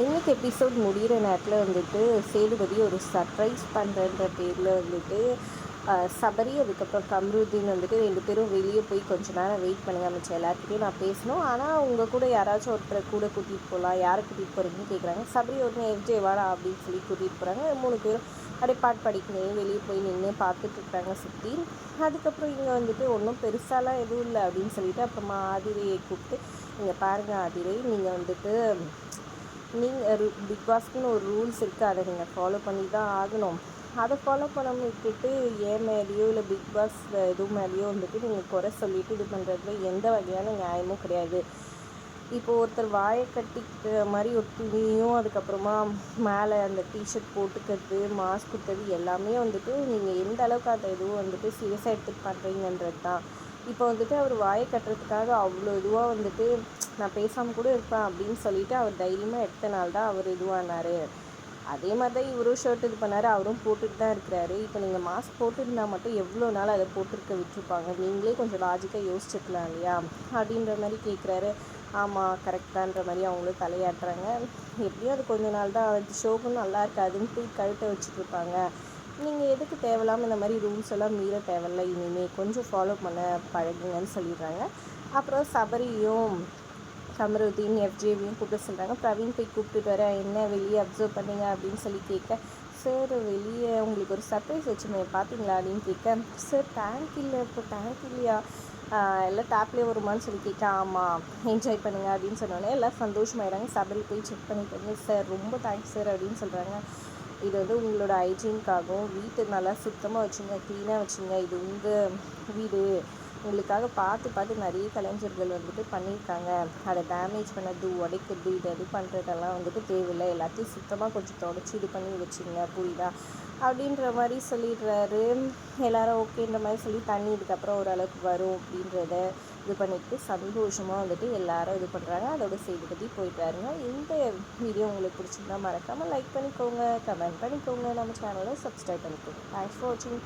இன்னைக்கு எபிசோட் முடிகிற நேரத்தில் வந்துட்டு சேதுபதி ஒரு சர்ப்ரைஸ் பண்ணுறன்ற பேரில் வந்துட்டு சபரி அதுக்கப்புறம் கம்ருதீன் வந்துட்டு ரெண்டு பேரும் வெளியே போய் கொஞ்ச நேரம் வெயிட் பண்ணுங்க மிச்சம் எல்லாத்துக்கிட்டையும் நான் பேசணும். ஆனால் உங்கள் கூட யாராச்சும் ஒருத்தரை கூட கூட்டிகிட்டு போகலாம் யாரை கூட்டிகிட்டு போகிறீங்கன்னு கேட்குறாங்க சபரி ஒன்று எஃப்ஜே வாடா அப்படின்னு சொல்லி கூட்டிகிட்டு போகிறாங்க மூணு பேரும் அப்படியே பாட்டு படிக்கணும் வெளியே போய் நின்று பார்த்துட்டு இருக்காங்க சுற்றி அதுக்கப்புறம் இங்கே வந்துட்டு ஒன்றும் பெருசாலாம் எதுவும் இல்லை அப்படின்னு சொல்லிட்டு அப்புறமா ஆதிரையை கூப்பிட்டு இங்கே பாருங்கள் ஆதிரை நீங்கள் வந்துட்டு நீங்கள் பிக் பாஸ்க்குன்னு ஒரு ரூல்ஸ் இருக்குது அதை நீங்கள் ஃபாலோ பண்ணி தான் ஆகணும். அதை ஃபாலோ பண்ண விட்டுட்டு ஏன் மேலேயோ இல்லை பிக் பாஸ் இது மேலேயோ வந்துட்டு நீங்கள் குறை சொல்லிவிட்டு இது பண்ணுறதுல எந்த வகையான நியாயமும் கிடையாது. இப்போ ஒருத்தர் வாயை கட்டிக்கிற மாதிரி ஒரு துணியும் அதுக்கப்புறமா மேலே அந்த டிஷர்ட் போட்டுக்கிறது மாஸ்க் கொடுத்தது எல்லாமே வந்துட்டு நீங்கள் எந்த அளவுக்கு அந்த இதுவும் வந்துட்டு சீரியஸாக எடுத்துகிட்டு பண்ணுறீங்கன்றது தான் இப்போ வந்துட்டு அவர் வாயை கட்டுறதுக்காக அவ்வளோ இதுவாக வந்துட்டு நான் பேசாமல் கூட இருப்பேன் அப்படின்னு சொல்லிட்டு அவர் தைரியமாக எடுத்த நாள் தான் அவர் இதுவானார். அதே மாதிரி தான் இவரும் ஷர்ட் இது பண்ணார் அவரும் போட்டுட்டு தான் இருக்கிறாரு. இப்போ நீங்கள் மாஸ்க் போட்டிருந்தால் மட்டும் எவ்வளோ நாள் அதை போட்டிருக்க விட்டுருப்பாங்க? நீங்களே கொஞ்சம் லாஜிக்காக யோசிச்சுக்கலாம் இல்லையா? அப்படின்ற மாதிரி கேட்குறாரு ஆமாம் கரெக்டான்ற மாதிரி அவங்களும் தலையாட்டுறாங்க. எப்படியும் அது கொஞ்ச நாள் தான் அது ஷோக்கும் நல்லா இருக்காதுன்ட்டு கழுத்தை வச்சுட்டு இருப்பாங்க. நீங்கள் எதுக்கு தேவையில்லாமல் இந்த மாதிரி ரூல்ஸ் எல்லாம் மீற தேவையில்ல இனிமேல் கொஞ்சம் ஃபாலோ பண்ண பழகுங்கன்னு சொல்லிடுறாங்க. அப்புறம் சபரியும் கமருதீன் எஃப்ஜேவியும் கூப்பிட்டு சொல்கிறாங்க பிரவீன் போய் கூப்பிட்டுட்டு வர என்ன வெளியே அப்சர்வ் பண்ணீங்க அப்படின்னு சொல்லி கேட்க சார் வெளியே உங்களுக்கு ஒரு சர்ப்ரைஸ் வச்சுமே பார்த்தீங்களா அப்படின்னு கேட்க சார் டேங்க் இல்லை இப்போ டேங்க் இல்லையா? எல்லாம் டேப்லேயே வருமான்னு சொல்லி கேட்க ஆமாம் என்ஜாய் பண்ணுங்கள் அப்படின்னு சொன்னோன்னே எல்லாம் சந்தோஷமாயிடுறாங்க. சபரி போய் செக் பண்ணிட்டு வந்து சார் ரொம்ப தேங்க்ஸ் சார் அப்படின்னு சொல்கிறாங்க இது வந்து உங்களோட ஹைஜீனுக்காகவும் வீட்டை நல்லா சுத்தமாக வச்சுங்க க்ளீனாக வச்சுங்க. இது உங்கள் வீடு. உங்களுக்காக பார்த்து பார்த்து நிறைய கலைஞர்கள் வந்துட்டு பண்ணியிருக்காங்க. அதை டேமேஜ் பண்ணது உடைக்கிறது இது இது பண்ணுறதெல்லாம் வந்துட்டு தேவையில்லை. எல்லாத்தையும் சுத்தமாக கொஞ்சம் தொடச்சி இது பண்ணி வச்சுங்க புரியுதா? அப்படின்ற மாதிரி சொல்லிடுறாரு. எல்லாரும் ஓகேன்ற மாதிரி சொல்லி தண்ணி இதுக்கப்புறம் ஓரளவுக்கு வரும் அப்படின்றத இது பண்ணிட்டு சந்தோஷமாக வந்துட்டு எல்லாரும் இது பண்ணுறாங்க அதோட செய்தி பற்றி போயிட்டாருங்க இந்த வீடியோ உங்களுக்கு பிடிச்சிருந்தா மறக்காமல் லைக் பண்ணிக்கோங்க கமெண்ட் பண்ணிக்கோங்க. நம்ம சேனலை சப்ஸ்கிரைப் பண்ணிக்கோங்க. தேங்க்ஸ் ஃபார் வாட்சிங்